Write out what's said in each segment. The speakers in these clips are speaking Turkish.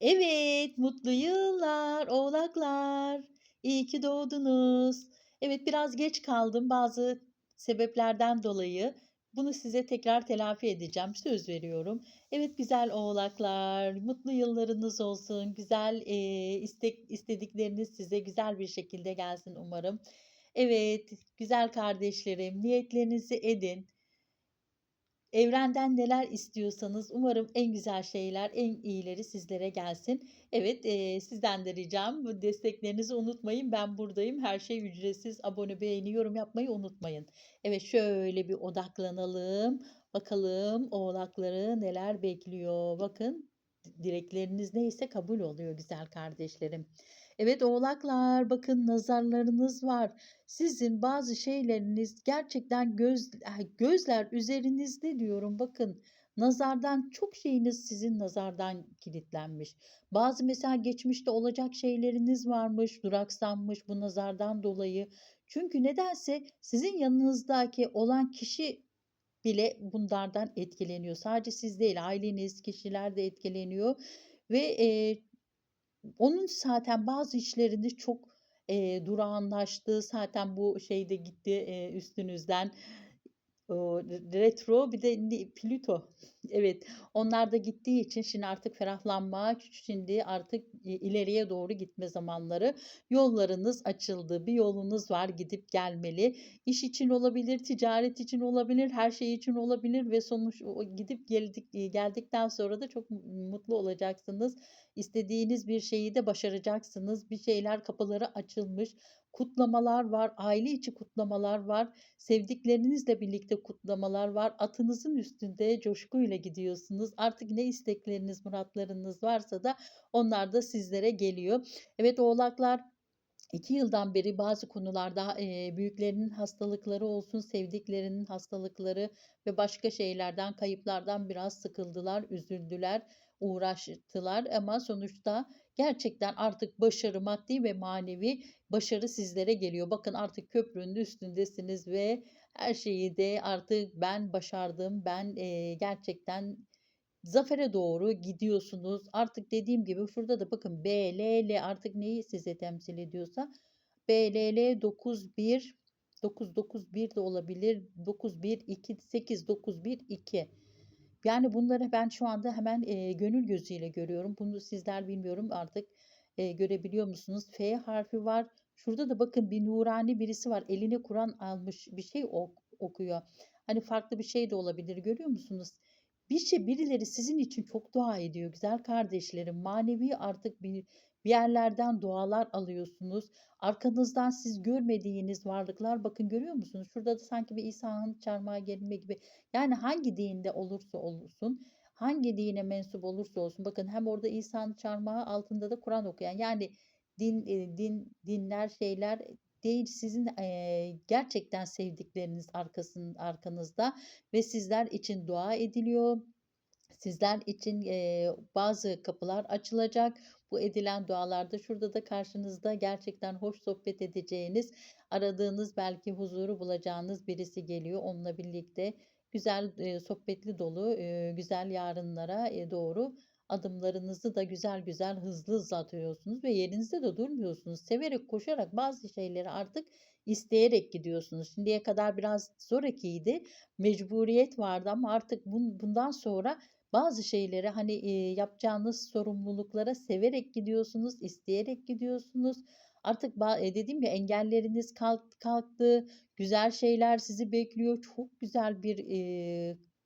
Evet, mutlu yıllar oğlaklar. İyi ki doğdunuz. Evet, biraz geç kaldım bazı sebeplerden dolayı. Bunu size tekrar telafi edeceğim, söz veriyorum. Evet, güzel oğlaklar, mutlu yıllarınız olsun. Güzel, eee, istek istedikleriniz size güzel bir şekilde gelsin umarım. Evet, güzel kardeşlerim, niyetlerinizi edin. Evrenden neler istiyorsanız umarım en güzel şeyler, en iyileri sizlere gelsin. Evet, eee, sizden de ricam bu desteklerinizi unutmayın. Ben buradayım. Her şey ücretsiz. Abone, beğeni, yorum yapmayı unutmayın. Evet, şöyle bir odaklanalım. Bakalım oğlakları neler bekliyor. Bakın di dilekleriniz neyse kabul oluyor güzel kardeşlerim. Evet oğlaklar, bakın nazarlarınız var. Sizin bazı şeyleriniz gerçekten göz gözler üzerinizde diyorum bakın. Nazardan çok şeyiniz sizin nazardan kilitlenmiş. Bazı mesela geçmişte olacak şeyleriniz varmış, duraksanmış bu nazardan dolayı. Çünkü nedense sizin yanınızdaki olan kişi bile bunlardan etkileniyor. Sadece siz değil, aileniz, kişiler de etkileniyor ve, eee, onun zaten bazı işlerinde çok, eee, durağanlaştığı zaten bu şey de gitti, eee, üstünüzden. Retro bir de Plüto. Evet, onlar da gittiği için şimdi artık ferahlanma, şimdi artık ileriye doğru gitme zamanları. Yollarınız açıldı. Bir yolunuz var gidip gelmeli. İş için olabilir, ticaret için olabilir, her şey için olabilir ve sonuç gidip geldik iii, geldikten sonra da çok mutlu olacaksınız. İstediğiniz bir şeyi de başaracaksınız. Bir şeyler kapıları açılmış. Kutlamalar var, aile içi kutlamalar var, sevdiklerinizle birlikte kutlamalar var. Atınızın üstünde coşkuyla gidiyorsunuz. Artık ne istekleriniz, muratlarınız varsa da onlar da sizlere geliyor. Evet oğlaklar, 2 yıldan beri bazı konularda, eee, büyüklerinin hastalıkları olsun, sevdiklerinin hastalıkları ve başka şeylerden, kayıplardan biraz sıkıldılar, üzüldüler, uğraştılar ama sonuçta gerçekten artık başarı, maddi ve manevi başarı sizlere geliyor. Bakın artık köprünün üstündesiniz ve her şeyi de artık ben başardım, ben, eee, gerçekten zafere doğru gidiyorsunuz. Artık dediğim gibi şurada da bakın BLL artık neyi size temsil ediyorsa BLL 91 991 de olabilir. 91 2 8 91 2. Yani bunları ben şu anda hemen, eee, gönül gözüyle görüyorum. Bunu sizler bilmiyorum artık, eee, görebiliyor musunuz? F harfi var. Şurada da bakın bir nurani birisi var. Eline Kur'an almış bir şey ok okuyor. Hani farklı bir şey de olabilir görüyor musunuz? Bir şey birileri sizin için çok dua ediyor güzel kardeşlerim. Manevi artık bir bir yerlerden dualar alıyorsunuz. Arkanızdan siz görmediğiniz varlıklar bakın görüyor musunuz? Şurada da sanki bir İsa'nın çarmıha gerilme gibi. Yani hangi dinde olursa olsun, hangi dine mensup olursa olsun bakın hem orada İsa'nın çarmıha altında da Kur'an okuyan yani din, eee, din dinler, şeyler değil sizin, eee, gerçekten sevdikleriniz arkasın arkanızda ve sizler için dua ediliyor. Sizler için, eee, bazı kapılar açılacak. Bu edilen dualarda şurada da karşınızda gerçekten hoş sohbet edeceğiniz, aradığınız belki huzuru bulacağınız birisi geliyor. Onunla birlikte güzel, eee, sohbetli dolu, eee, güzel yarınlara, eee, doğru adımlarınızı da güzel güzel, hızlı hızlı atıyorsunuz ve yerinizde de durmuyorsunuz. Severek, koşarak bazı şeyleri artık isteyerek gidiyorsunuz. Şimdiye kadar biraz zorakiydi, mecburiyet vardı ama artık bun bundan sonra bazı şeyleri, hani, yapacağınız sorumluluklara severek gidiyorsunuz, isteyerek gidiyorsunuz. Artık eee, dediğim ya engelleriniz kalk kalktı, güzel şeyler sizi bekliyor. Çok güzel bir,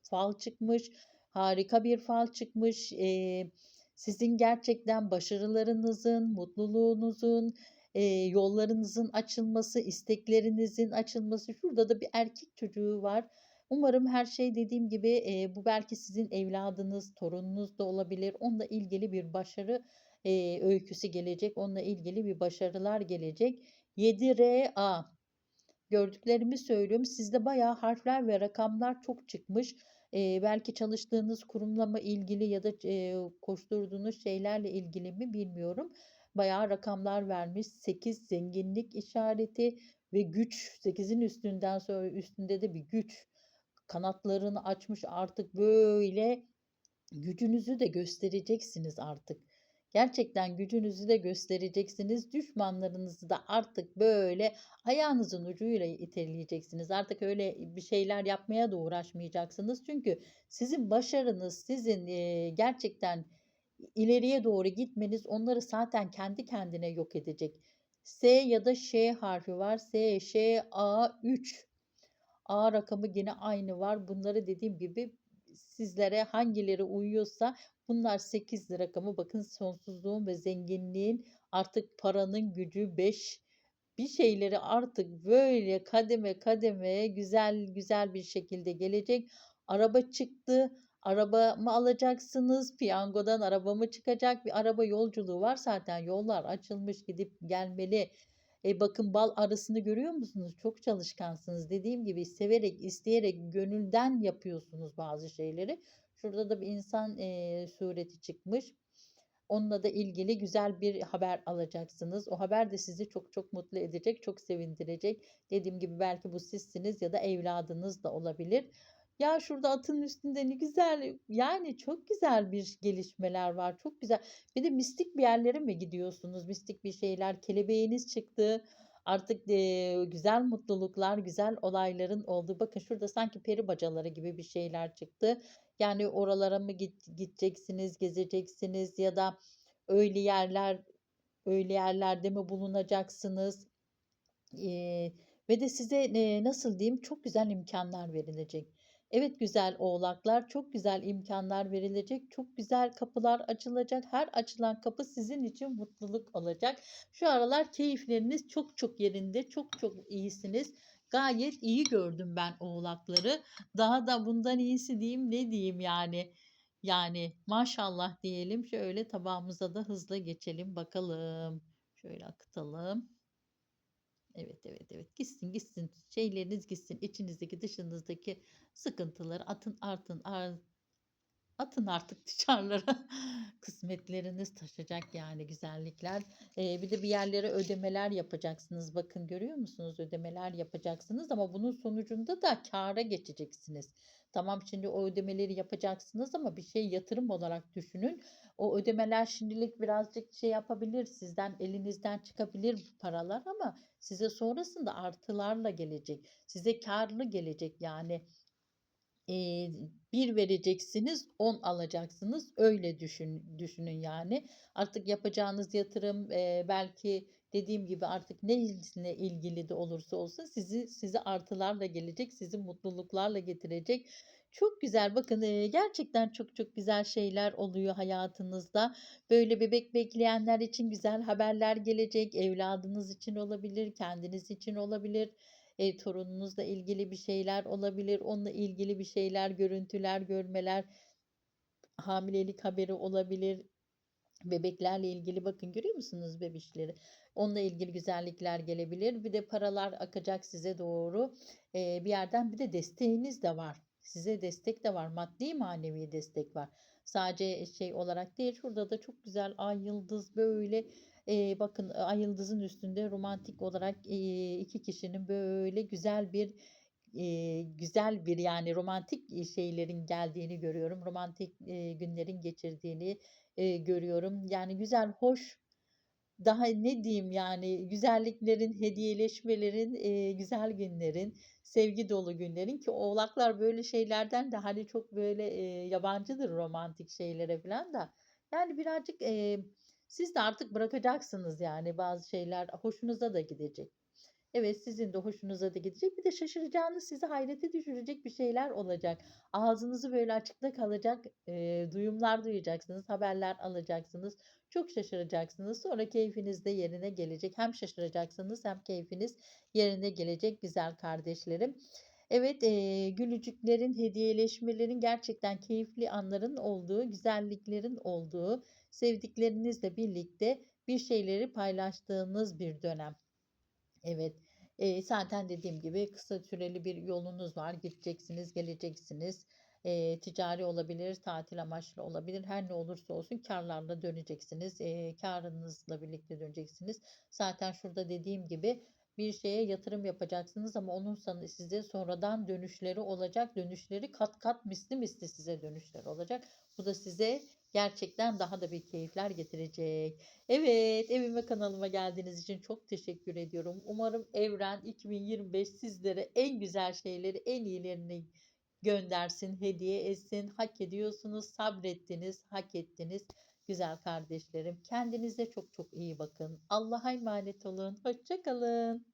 fal çıkmış, harika bir fal çıkmış. Eee, sizin gerçekten başarılarınızın, mutluluğunuzun, eee, yollarınızın açılması, isteklerinizin açılması. Şurada da bir erkek çocuğu var. Umarım her şey dediğim gibi, eee, bu belki sizin evladınız, torununuz da olabilir. Onunla ilgili bir başarı, eee, öyküsü gelecek. Onunla ilgili bir başarılar gelecek. 7RA gördüklerimi söylüyorum. Sizde bayağı harfler ve rakamlar çok çıkmış. Eee, belki çalıştığınız kurumla mı ilgili ya da eee, koşturduğunuz şeylerle ilgili mi bilmiyorum. Bayağı rakamlar vermiş. 8 zenginlik işareti ve güç. 8'in üstünden sonra üstünde de bir güç. Kanatlarını açmış artık böyle gücünüzü de göstereceksiniz artık. Gerçekten gücünüzü de göstereceksiniz. Düşmanlarınızı da artık böyle ayağınızın ucuyla iteleyeceksiniz. Artık öyle bir şeyler yapmaya da uğraşmayacaksınız. Çünkü sizin başarınız, sizin, gerçekten ileriye doğru gitmeniz onları zaten kendi kendine yok edecek. S ya da Ş harfi var. S, Ş, A, 3. A rakamı gene aynı var. Bunları dediğim gibi sizlere hangileri uyuyorsa bunlar 8'li rakamı. Bakın sonsuzluğun ve zenginliğin artık paranın gücü 5. Bir şeyleri artık böyle kademe kademe güzel güzel bir şekilde gelecek. Araba çıktı. Araba mı alacaksınız? Piyangodan araba mı çıkacak? Bir araba yolculuğu var zaten. Yollar açılmış gidip gelmeli. E bakın bal arısını görüyor musunuz? Çok çalışkansınız. Dediğim gibi severek, isteyerek, gönülden yapıyorsunuz bazı şeyleri. Şurada da bir insan eee, sureti çıkmış. Onunla da ilgili güzel bir haber alacaksınız. O haber de sizi çok çok mutlu edecek, çok sevindirecek. Dediğim gibi belki bu sizsiniz ya da evladınız da olabilir. Ya şurada atın üstünde ne güzel, yani çok güzel bir gelişmeler var. Çok güzel. Bir de mistik bir yerlere mi gidiyorsunuz? Mistik bir şeyler, kelebeğiniz çıktı. Artık eee, güzel mutluluklar, güzel olayların olduğu. Bakın şurada sanki peri bacaları gibi bir şeyler çıktı. Yani oralara mı git, gideceksiniz, gezeceksiniz ya da öyle yerler, öyle yerlerde mi bulunacaksınız? Eee, ve de size nasıl diyeyim çok güzel imkanlar verilecek. Evet güzel oğlaklar, çok güzel imkanlar verilecek, çok güzel kapılar açılacak. Her açılan kapı sizin için mutluluk olacak. Şu aralar keyifleriniz çok çok yerinde, çok çok iyisiniz. Gayet iyi gördüm ben oğlakları. Daha da bundan iyisi diyeyim ne diyeyim yani. Yani maşallah diyelim. Şöyle tabağımıza da hızlı geçelim bakalım. Şöyle akıtalım. Evet, evet, evet. Gitsin, gitsin. Şeyleriniz gitsin. İçinizdeki, dışınızdaki sıkıntıları atın, artın, ar atın artık dışarılara. Kısmetleriniz taşacak yani güzellikler. Eee, bir de bir yerlere ödemeler yapacaksınız. Bakın görüyor musunuz? Ödemeler yapacaksınız ama bunun sonucunda da kâra geçeceksiniz. Tamam şimdi o ödemeleri yapacaksınız ama bir şey yatırım olarak düşünün. O ödemeler şimdilik birazcık şey yapabilir, sizden elinizden çıkabilir paralar ama size sonrasında artılarla gelecek. Size kârlı gelecek yani. 1 vereceksiniz, 10 alacaksınız. Öyle düşün düşünün yani. Artık yapacağınız yatırım, belki dediğim gibi artık neyle ilgili de olursa olsun sizi size artılarla gelecek, sizi mutluluklarla getirecek. Çok güzel bakın, gerçekten çok çok güzel şeyler oluyor hayatınızda. Böyle bebek bekleyenler için güzel haberler gelecek. Evladınız için olabilir, kendiniz için olabilir. Eee, torununuzla ilgili bir şeyler olabilir. Onunla ilgili bir şeyler, görüntüler, görmeler, hamilelik haberi olabilir. Bebeklerle ilgili bakın görüyor musunuz bebişleri? Onunla ilgili güzellikler gelebilir. Bir de paralar akacak size doğru. Eee, bir yerden bir de desteğiniz de var. Size destek de var. Maddi manevi destek var. Sadece şey olarak değil. Şurada da çok güzel ay yıldız böyle eee, bakın ay yıldızın üstünde romantik olarak eee, iki kişinin böyle güzel bir eee, güzel bir yani romantik şeylerin geldiğini görüyorum. Romantik eee, günlerin geçirdiğini eee, görüyorum. Yani güzel, hoş daha ne diyeyim yani güzelliklerin, hediyeleşmelerin, eee, güzel günlerin, sevgi dolu günlerin ki oğlaklar böyle şeylerden de hani çok böyle eee, yabancıdır romantik şeylere falan da. Yani birazcık eee, siz de artık bırakacaksınız yani bazı şeyler hoşunuza da gidecek. Evet, sizin de hoşunuza da gidecek. Bir de şaşıracağınız, sizi hayrete düşürecek bir şeyler olacak. Ağzınızı böyle açıkta kalacak eee, duyumlar duyacaksınız, haberler alacaksınız. Çok şaşıracaksınız. Sonra keyfiniz de yerine gelecek. Hem şaşıracaksınız hem keyfiniz yerine gelecek güzel kardeşlerim. Evet, eee, gülücüklerin, hediyeleşmelerin gerçekten keyifli anların olduğu, güzelliklerin olduğu, sevdiklerinizle birlikte bir şeyleri paylaştığınız bir dönem. Evet, eee, zaten dediğim gibi kısa süreli bir yolunuz var. Gideceksiniz, geleceksiniz. Eee, ticari olabilir, tatil amaçlı olabilir. Her ne olursa olsun kârlarla döneceksiniz. Eee, kârınızla birlikte döneceksiniz. Zaten şurada dediğim gibi bir şeye yatırım yapacaksınız ama onun size sonradan dönüşleri olacak. Dönüşleri kat kat misli misli size dönüşler olacak. Bu da size gerçekten daha da bir keyifler getirecek. Evet, evime, kanalıma geldiğiniz için çok teşekkür ediyorum. Umarım evren 2025 sizlere en güzel şeyleri, en iyilerini göndersin, hediye etsin. Hak ediyorsunuz, sabrettiniz, hak ettiniz güzel kardeşlerim. Kendinize çok çok iyi bakın. Allah'a emanet olun. Hoşça kalın.